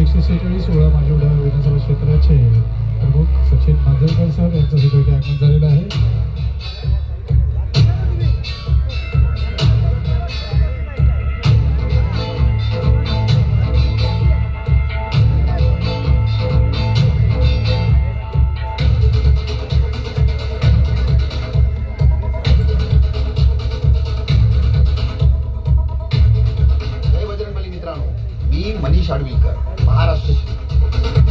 एकशे सेहेचाळीस सोळा माझ्या विधानसभा क्षेत्राचे प्रमुख सचिन मांजरकर सर यांचं सिक्युरिटी आगमन झालेलं आहे. मी मनीष आडवीकर महाराष्ट्र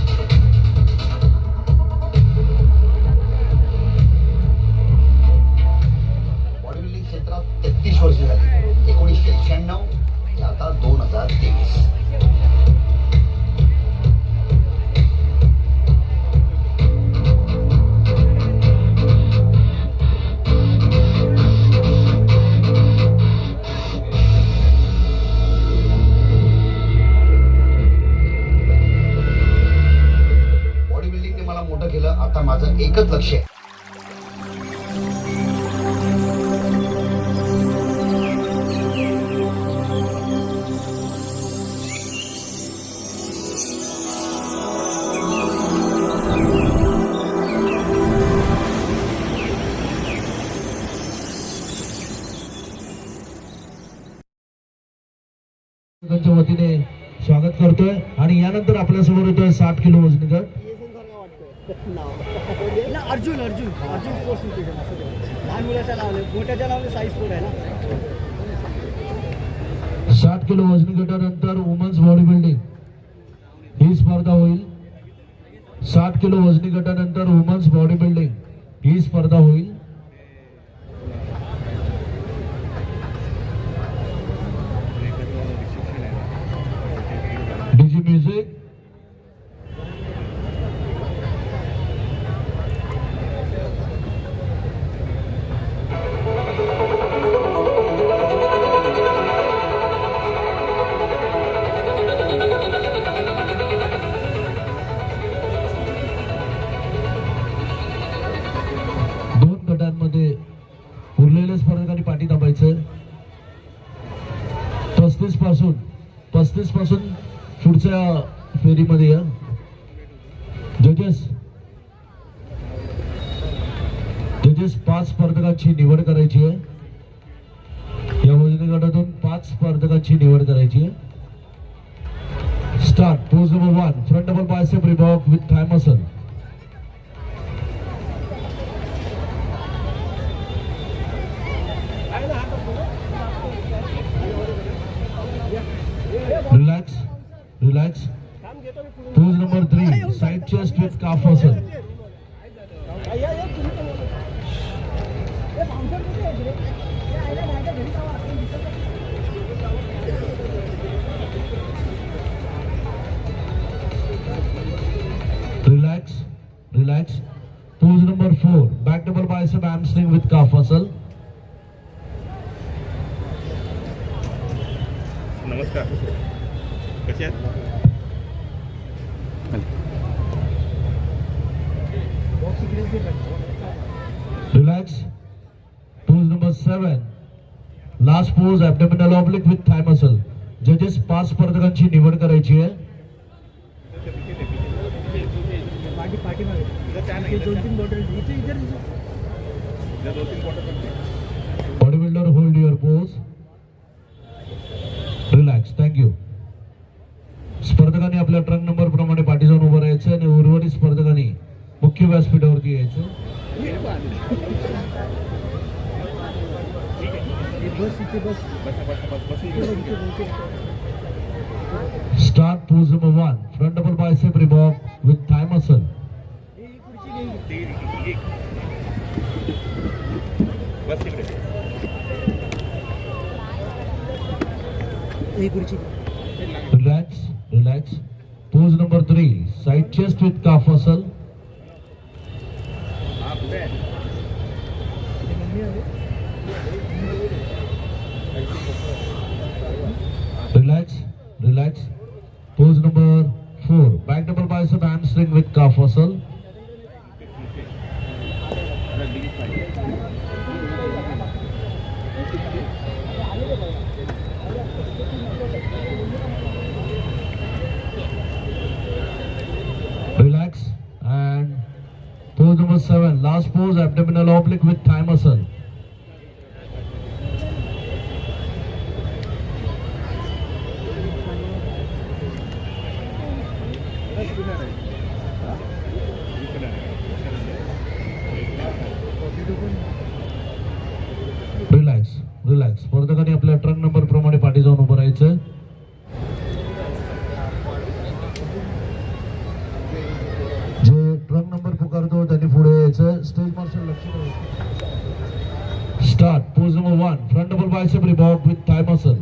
आता माझं एकच लक्ष आहे. वतीने स्वागत करतोय आणि यानंतर आपल्यासमोर येतोय साठ किलो वजनी ना अर्जुन अर्जुन. अर्जुन स्पोर्ट्स न्यूट्रिशन असं ते. लहान मुलाच्या नावाने मोठ्याच्या नावाने साई स्पोर्ट आहे ना. साठ किलो वजनी गटानंतर वुमन्स बॉडी बिल्डिंग ही स्पर्धा होईल. साठ किलो वजनी गटानंतर वुमन्स बॉडी बिल्डिंग ही स्पर्धा होईल. पासून पस्तीसपासून पुढच्या फेरीमध्ये या जजेस जजेस पाच स्पर्धकांची निवड करायची आहे. या वजनी गटातून पाच स्पर्धकांची निवड करायची आहे. Start pose number one front double bicep Reebok with thigh muscle relax. Pose number three, side chest with calf muscle. Relax, relax. Pose number four, back double bicep hamstring with calf muscle. नमस्कार Relax. Pose number seven. Last pose abdominal oblique with thigh muscle. जजेस पाच स्पर्धकांची निवड करायची आहे पाठी पाठीमागे तुझं चहा नाही आपल्या ट्रंक नंबर प्रमाणे पाठी जाऊन उभं राहायचं आणि उर्वरित स्पर्धकांनी मुख्य व्यासपीठावरती यायचं. Start pose number one front double bicep Reebok with thigh muscle हे खुर्ची Pose number three, side chest with calf muscle. Relax, relax. Pose number four, back double bicep hamstring with calf muscle. Pose, abdominal oblique with thigh यायचं stage marshal लक्ष start pose number one front double bicep Reebok with thigh muscle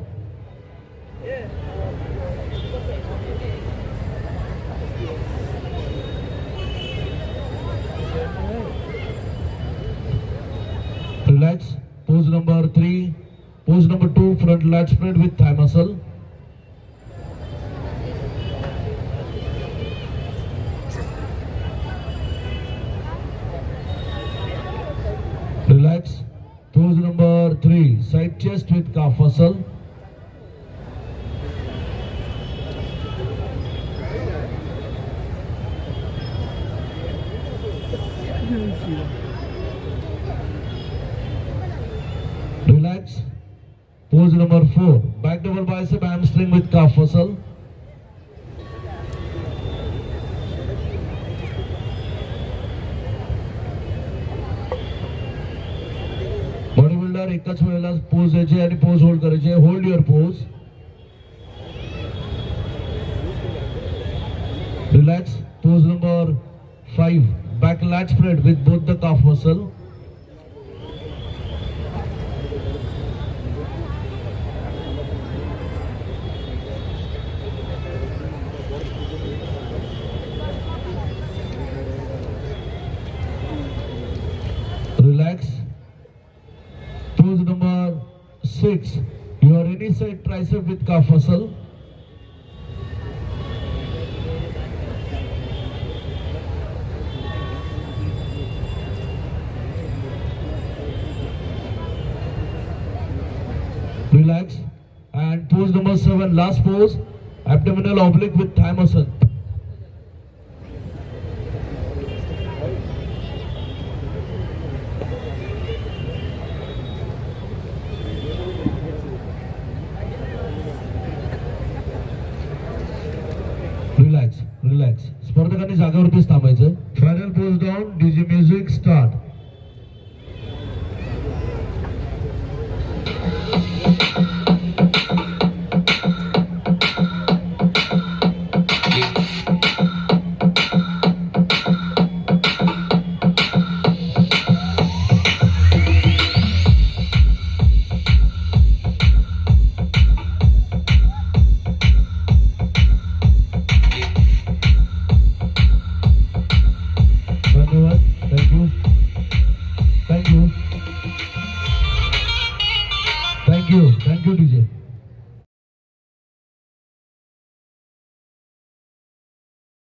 Relax. Pose number three. Pose number two. Front lat spread with thigh muscle. Relax. Pose number three. Side chest with calf muscle. Relax. Pose number four. Back double bicep hamstring with calf muscle. Body एकाच वेळेला pose द्यायचे आणि pose hold करायचे. Hold your pose relax pose number five back lat spread with both the calf muscle six. Your any side tricep with calf muscle. Relax. And pose number seven, last pose, abdominal oblique with thigh muscle. Relax relax स्पर्धकांनी जागेवरतीच थांबायचं. Final post down DJ music start